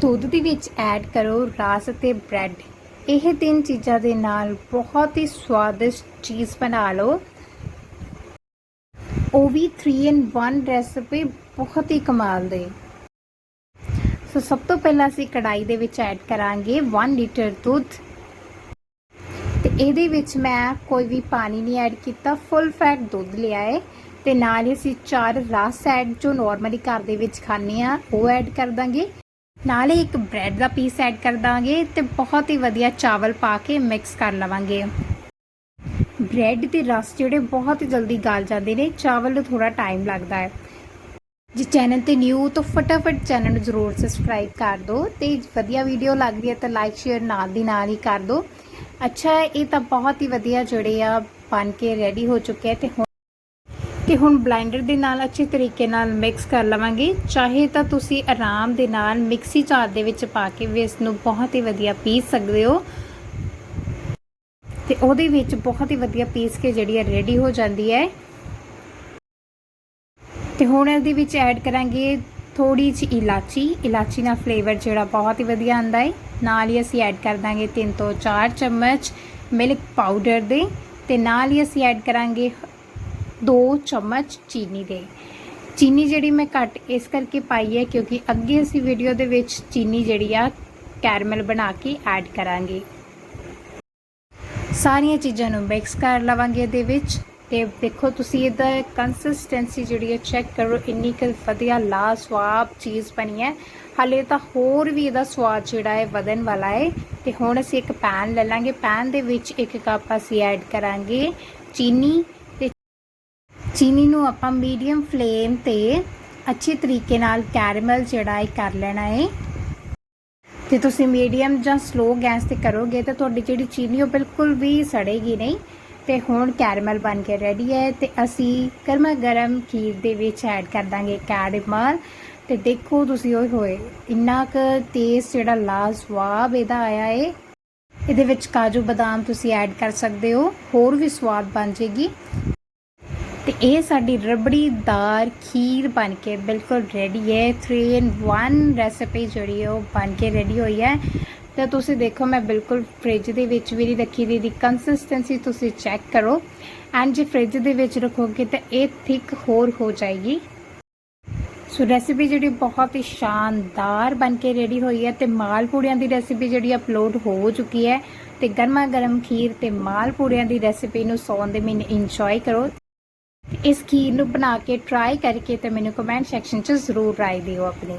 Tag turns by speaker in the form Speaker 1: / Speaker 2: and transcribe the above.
Speaker 1: ਦੁੱਧ ਦੇ ਵਿੱਚ ਐਡ ਕਰੋ ਰਸ ਅਤੇ ਬ੍ਰੈਡ ਇਹ ਤਿੰਨ ਚੀਜ਼ਾਂ ਦੇ ਨਾਲ ਬਹੁਤ ਹੀ ਸਵਾਦਿਸ਼ਟ ਚੀਜ਼ ਬਣਾ ਲਓ। ਉਹ ਵੀ 3 ਇਨ 1 ਰੈਸਪੀ ਬਹੁਤ ਹੀ ਕਮਾਲ ਦੇ। ਸੋ ਸਭ ਤੋਂ ਪਹਿਲਾਂ ਅਸੀਂ ਕੜਾਈ ਦੇ ਵਿੱਚ ਐਡ ਕਰਾਂਗੇ 1 ਲੀਟਰ ਦੁੱਧ। ਤੇ ਇਹਦੇ ਵਿੱਚ ਮੈਂ ਕੋਈ ਵੀ ਪਾਣੀ ਨਹੀਂ ਐਡ ਕੀਤਾ ਫੁੱਲ ਫੈਟ ਦੁੱਧ ਲਿਆ ਹੈ ਤੇ ਨਾਲ ਹੀ ਅਸੀਂ ਚਾਰ ਰਸ ਐਡ ਜੋ ਨਾਰਮਲੀ ਘਰ ਦੇ ਵਿੱਚ ਖਾਂਦੇ ਆ ਉਹ ਐਡ ਕਰ ਦਾਂਗੇ। ਨਾਲ ਹੀ ਇੱਕ ਬ੍ਰੈਡ ਦਾ ਪੀਸ ਐਡ ਕਰ ਦਾਂਗੇ ਤੇ ਬਹੁਤ ਹੀ ਵਧੀਆ ਚਾਵਲ ਪਾ ਕੇ ਮਿਕਸ ਕਰ ਲਵਾਂਗੇ। ਬ੍ਰੈਡ ਤੇ ਰਸ ਜਿਹੜੇ ਬਹੁਤ ਜਲਦੀ ਗਲ ਜਾਂਦੇ ਨੇ, ਚਾਵਲ ਨੂੰ ਥੋੜਾ ਟਾਈਮ ਲੱਗਦਾ ਹੈ। ਜੇ ਚੈਨਲ ਤੇ ਨਿਊ ਤਾਂ ਫਟਾਫਟ ਚੈਨਲ ਨੂੰ ਜ਼ਰੂਰ ਸਬਸਕ੍ਰਾਈਬ ਕਰ ਦਿਓ ਤੇ ਵਧੀਆ ਵੀਡੀਓ ਲੱਗਦੀ ਹੈ ਤਾਂ ਲਾਈਕ ਸ਼ੇਅਰ ਨਾਲ ਦੀ ਨਾਲ ਹੀ ਕਰ ਦਿਓ। ਅੱਛਾ, ਇਹ ਤਾਂ ਬਹੁਤ ਹੀ ਵਧੀਆ ਜਿਹੜੇ ਆ ਬਣ ਕੇ ਰੈਡੀ ਹੋ ਚੁੱਕੇ ਆ ਤੇ ਹੁਣ ਹੁਣ ਬਲੈਂਡਰ ਦੇ ਨਾਲ ਅੱਛੇ ਤਰੀਕੇ ਨਾਲ ਮਿਕਸ ਕਰ ਲਵਾਂਗੇ। ਚਾਹੇ ਤਾਂ ਤੁਸੀਂ ਆਰਾਮ ਦੇ ਨਾਲ ਮਿਕਸੀ ਚਾਰ ਦੇ ਵਿੱਚ ਪਾ ਕੇ ਵੀ ਇਸ ਨੂੰ ਬਹੁਤ ਹੀ ਵਧੀਆ ਪੀਸ ਸਕਦੇ ਹੋ। ਤੇ ਉਹਦੇ ਵਿੱਚ ਬਹੁਤ ਹੀ ਵਧੀਆ ਪੀਸ ਕੇ ਜਿਹੜੀ ਹੈ ਰੈਡੀ ਹੋ ਜਾਂਦੀ ਹੈ। ਤੇ ਹੁਣ ਇਹਦੇ ਵਿੱਚ ਐਡ ਕਰਾਂਗੇ ਥੋੜੀ ਜਿਹੀ ਇਲਾਚੀ। ਇਲਾਚੀ ਨਾਲ ਫਲੇਵਰ ਜਿਹੜਾ ਬਹੁਤ ਹੀ ਵਧੀਆ ਆਂਦਾ ਹੈ। ਨਾਲ ਹੀ ਅਸੀਂ ਐਡ ਕਰ ਦਾਂਗੇ 3 ਤੋਂ 4 ਚਮਚ ਮਿਲਕ ਪਾਊਡਰ ਦੇ। ਤੇ ਨਾਲ ਹੀ ਅਸੀਂ ਐਡ ਕਰਾਂਗੇ 2 ਚਮਚ ਚੀਨੀ ਦੇ। ਚੀਨੀ ਜਿਹੜੀ ਮੈਂ ਘੱਟ ਇਸ ਕਰਕੇ ਪਾਈ ਹੈ ਕਿਉਂਕਿ ਅੱਗੇ ਅਸੀਂ ਵੀਡੀਓ ਦੇ ਵਿੱਚ ਚੀਨੀ ਜਿਹੜੀ ਆ ਕੈਰਮਲ ਬਣਾ ਕੇ ਐਡ ਕਰਾਂਗੇ। ਸਾਰੀਆਂ ਚੀਜ਼ਾਂ ਨੂੰ ਮਿਕਸ ਕਰ ਲਵਾਂਗੇ ਇਹਦੇ ਵਿੱਚ ਤੇ ਦੇਖੋ ਤੁਸੀਂ ਇਹਦਾ ਕੰਸਿਸਟੈਂਸੀ ਜਿਹੜੀ ਹੈ ਚੈੱਕ ਕਰੋ, ਇੰਨੀ ਕੁ ਵਧੀਆ ਲਾਸਵਾਬ ਚੀਜ਼ ਬਣੀ ਹੈ। ਹਲੇ ਤਾਂ ਹੋਰ ਵੀ ਇਹਦਾ ਸਵਾਦ ਜਿਹੜਾ ਹੈ ਵਧਣ ਵਾਲਾ ਹੈ ਤੇ ਹੁਣ ਅਸੀਂ ਇੱਕ ਪੈਨ ਲੈ ਲਾਂਗੇ। ਪੈਨ ਦੇ ਵਿੱਚ ਇੱਕ ਕੱਪ ਅਸੀਂ ਐਡ ਕਰਾਂਗੇ ਚੀਨੀ ਚੀਨੀ ਨੂੰ ਆਪਾਂ ਮੀਡੀਅਮ ਫਲੇਮ ਤੇ ਅੱਛੇ ਤਰੀਕੇ ਨਾਲ ਕੈਰਮਲ ਜਿਹੜਾ ਹੈ ਕਰ ਲੈਣਾ ਹੈ ਤੇ ਤੁਸੀਂ ਮੀਡੀਅਮ ਜਾਂ ਸਲੋ ਗੈਸ ਤੇ ਕਰੋਗੇ ਤਾਂ ਤੁਹਾਡੀ ਜਿਹੜੀ ਚੀਨੀ ਉਹ ਬਿਲਕੁਲ ਵੀ ਸੜੇਗੀ ਨਹੀਂ ਤੇ ਹੁਣ ਕੈਰਮਲ ਬਣ ਕੇ ਰੈਡੀ ਹੈ ਤੇ ਅਸੀਂ ਗਰਮਾ ਗਰਮ ਖੀਰ ਦੇ ਵਿੱਚ ਐਡ ਕਰ ਦਾਂਗੇ ਕੈਰਮਲ। ਤੇ ਦੇਖੋ ਤੁਸੀਂ ਉਹ ਹੋਏ, ਇੰਨਾ ਕੁ ਤੇਜ਼ ਜਿਹੜਾ ਲਾਜਵਾਬ ਇਹਦਾ ਆਇਆ ਏ। ਇਹਦੇ ਵਿੱਚ ਕਾਜੂ ਬਦਾਮ ਤੁਸੀਂ ਐਡ ਕਰ ਸਕਦੇ ਹੋ, ਹੋਰ ਵੀ ਸਵਾਦ ਬਣ ਜੇਗੀ। ਤੇ ਇਹ ਸਾਡੀ ਰਬੜੀਦਾਰ ਖੀਰ ਬਣ ਕੇ ਬਿਲਕੁਲ ਰੈਡੀ ਹੈ। 3 ਇਨ 1 ਰੈਸਿਪੀ ਜਿਹੜੀ ਉਹ ਬਣ ਕੇ ਰੈਡੀ ਹੋਈ ਹੈ। ਤਾਂ ਤੁਸੀਂ ਦੇਖੋ, ਮੈਂ ਬਿਲਕੁਲ ਫ੍ਰਿਜ ਦੇ ਵਿੱਚ ਵੀ ਨਹੀਂ ਰੱਖੀ ਦੀ ਦੀ ਕੰਸਿਸਟੈਂਸੀ ਤੁਸੀਂ ਚੈੱਕ ਕਰੋ। ਐਂਡ ਜੇ ਫ੍ਰਿਜ ਦੇ ਵਿੱਚ ਰੱਖੋਗੇ ਤਾਂ ਇਹ ਥਿਕ ਹੋਰ ਹੋ ਜਾਏਗੀ। ਸੋ ਰੈਸਿਪੀ ਜਿਹੜੀ ਬਹੁਤ ਹੀ ਸ਼ਾਨਦਾਰ ਬਣ ਕੇ ਰੈਡੀ ਹੋਈ ਹੈ ਤੇ ਮਾਲ ਪੂੜੀਆਂ ਦੀ ਰੈਸਿਪੀ ਜਿਹੜੀ ਅਪਲੋਡ ਹੋ ਚੁੱਕੀ ਹੈ। ਤੇ ਗਰਮਾ ਗਰਮ ਖੀਰ ਤੇ ਮਾਲ ਪੂੜੀਆਂ ਦੀ ਰੈਸਿਪੀ ਨੂੰ ਸੌਣ ਦੇ ਮਹੀਨੇ ਇੰਜੋਏ ਕਰੋ। ਇਸ ਖੀਰ ਨੂੰ ਬਣਾ ਕੇ ਟਰਾਈ ਕਰਕੇ ਤੇ ਮੈਨੂੰ ਕਮੈਂਟ ਸੈਕਸ਼ਨ 'ਚ ਜ਼ਰੂਰ ਰਾਏ ਦਿਓ ਆਪਣੀ।